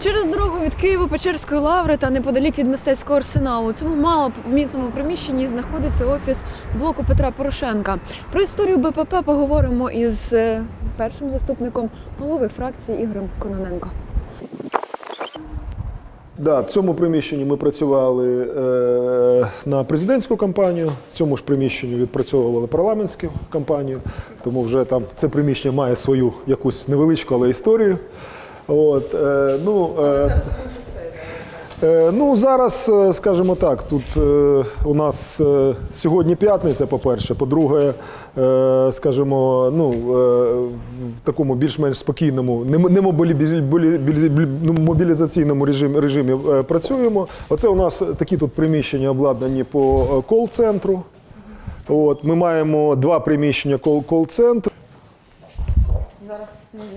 Через дорогу від Києво-Печерської лаври та неподалік від мистецького арсеналу у цьому малопомітному приміщенні знаходиться офіс блоку Петра Порошенка. Про історію БПП поговоримо із е, першим заступником голови фракції Ігорем Кононенко. Да, в цьому приміщенні ми працювали е, на президентську кампанію, в цьому ж приміщенні відпрацьовували парламентську кампанію, тому вже там це приміщення має свою якусь невеличку, але історію. От, е, ну, е, Е, Ну зараз, е, скажімо так, тут е, у нас е, сьогодні п'ятниця, по-перше. По-друге, е, скажімо, ну, е, в такому більш-менш спокійному, не м- не мобілі- білі- білі- білі- ну, мобілізаційному режимі, режимі е, працюємо. Оце у нас такі тут приміщення обладнані по е, кол-центру. От, ми маємо два приміщення кол- кол-центру. Зараз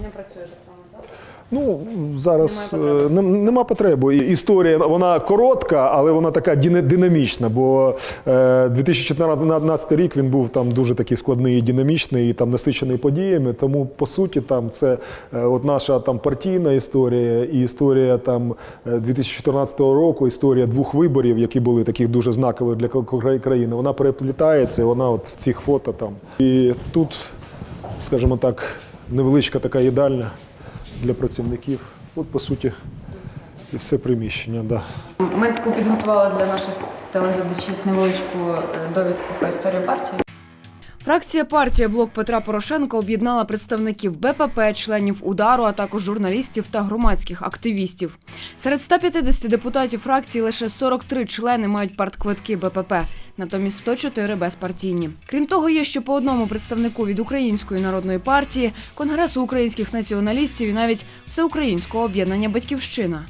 не працює так само, так? Ну зараз Немає е, нем- нема потреби. Історія вона коротка, але вона така динамічна. Бо е, 2014 рік він був там дуже такий складний і динамічний, і там насичений подіями. Тому по суті, там це е, от наша там партійна історія, і історія там е, 2014 року, історія двох виборів, які були таких дуже знакових для кра- країни. Вона переплітається, вона от в цих фото там. І тут, скажімо так, невеличка така їдальня для працівників. От, по суті, і все приміщення. Да. Ми підготували для наших телеглядачів невеличку е, довідку про історію партії. Фракція партія Блок Петра Порошенка об'єднала представників БПП, членів удару, а також журналістів та громадських активістів. Серед 150 депутатів фракції лише 43 члени мають партквитки БПП, натомість 104 безпартійні. Крім того, є ще по одному представнику від Української народної партії, Конгресу українських націоналістів і навіть всеукраїнського об'єднання Батьківщина.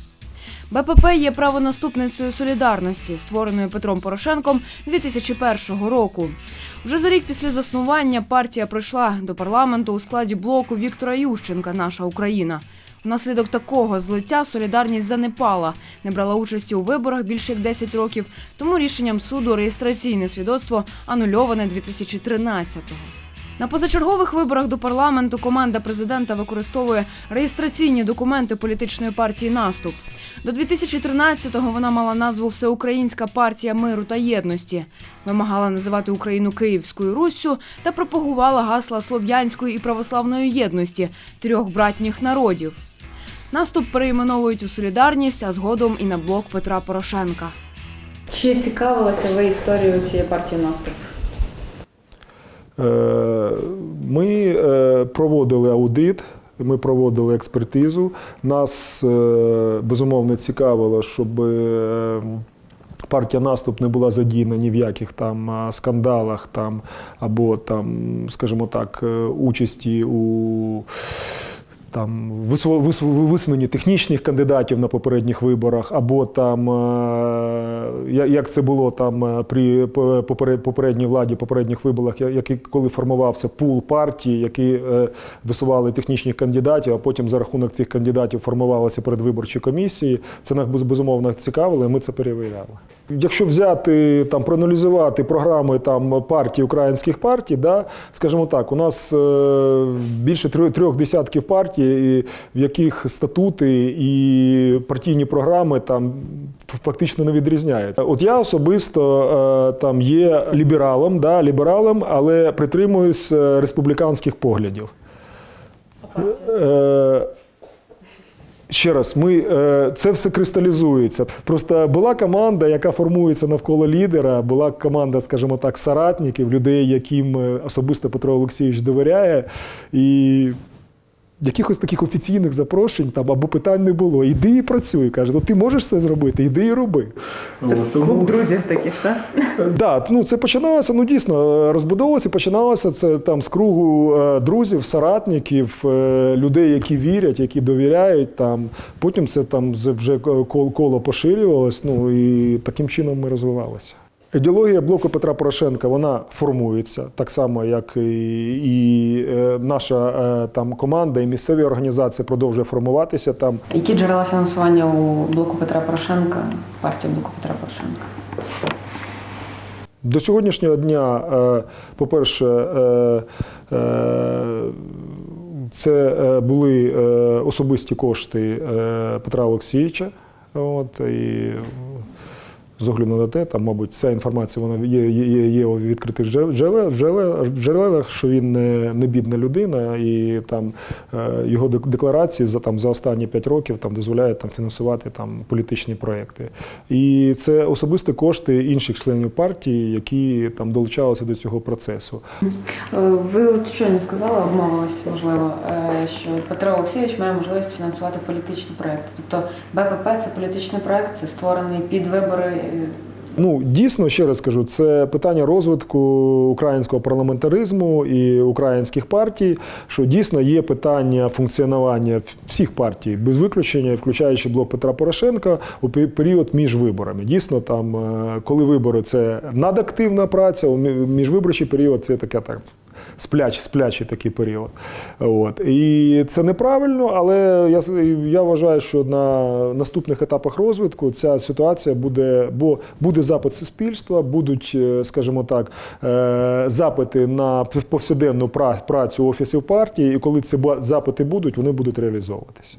БПП є правонаступницею солідарності, створеної Петром Порошенком 2001 року. Вже за рік після заснування партія пройшла до парламенту у складі блоку Віктора Ющенка Наша Україна. Внаслідок такого злиття солідарність занепала, не брала участі у виборах більше як 10 років. Тому рішенням суду реєстраційне свідоцтво анульоване 2013-го. На позачергових виборах до парламенту команда президента використовує реєстраційні документи політичної партії Наступ. До 2013-го вона мала назву Всеукраїнська партія миру та єдності, вимагала називати Україну Київською Руссю та пропагувала гасла слов'янської і православної єдності трьох братніх народів. Наступ перейменовують у солідарність, а згодом і на блок Петра Порошенка. Чи цікавилися ви історією цієї партії наступ? Е, Ми е, проводили аудит. Ми проводили експертизу. Нас е, безумовно цікавило, щоб партія наступ не була задіяна ні в яких там скандалах там, або там, скажімо так, участі у там вису- вису- технічних кандидатів на попередніх виборах, або там е, як це було там е, при по- попередній владі, попередніх виборах, я- який коли формувався пул партії, які е, висували технічних кандидатів, а потім за рахунок цих кандидатів формувалися передвиборчі комісії. Це нас безумовно цікавило, і ми це перевіряли. Якщо взяти там проаналізувати програми там партій українських партій, да, скажімо так, у нас більше трьох десятків партій, і в яких статути і партійні програми там фактично не відрізняються. От я особисто е, там є лібералом, да, лібералом, але притримуюсь е, республіканських поглядів. Е, Ще раз, ми це все кристалізується. Просто була команда, яка формується навколо лідера. Була команда, скажімо так, соратників, людей, яким особисто Петро Олексійович довіряє. І якихось таких офіційних запрошень там або питань не було. Іди і працюй. каже, ну ти можеш це зробити, іди і роби. Клуб друзів таких, так? Да, ну це починалося, ну дійсно, розбудовувалося, починалося це там з кругу е, друзів, соратників, е, людей, які вірять, які довіряють. Там. Потім це там з- вже коло, коло поширювалось, ну і таким чином ми розвивалися. Ідеологія блоку Петра Порошенка вона формується так само, як і, е, наша е, там команда, і місцеві організації продовжує формуватися там. Які джерела фінансування у блоку Петра Порошенка, партії блоку Петра Порошенка? До сьогоднішнього дня, е, по-перше, Це були особисті кошти Петра Олексійовича. От, і з огляду на те, там, мабуть, ця інформація вона є, є, є у відкритих джерел- джерел- джерел- джерелах, що він не, не бідна людина, і там е, його декларації за там за останні 5 років там дозволяють там фінансувати там політичні проекти. І це особисті кошти інших членів партії, які там долучалися до цього процесу. Е, Ви от щойно сказали, обмовились, можливо, е, що Петро Олексійович має можливість фінансувати політичні проекти. Тобто БПП це політичний проект, це створений під вибори. Ну, дійсно, ще раз кажу, це питання розвитку українського парламентаризму і українських партій, що дійсно є питання функціонування всіх партій без виключення, включаючи блок Петра Порошенка, у пе- період між виборами. Дійсно, там, е, коли вибори це надактивна праця, у мі- міжвиборчий період це таке так. Спляч, сплячий такий період. От. І це неправильно, але я, я вважаю, що на наступних етапах розвитку ця ситуація буде, бо буде запит суспільства, будуть, е, скажімо так, е, запити на повсякденну пра- працю офісів партії, і коли ці запити будуть, вони будуть реалізовуватися.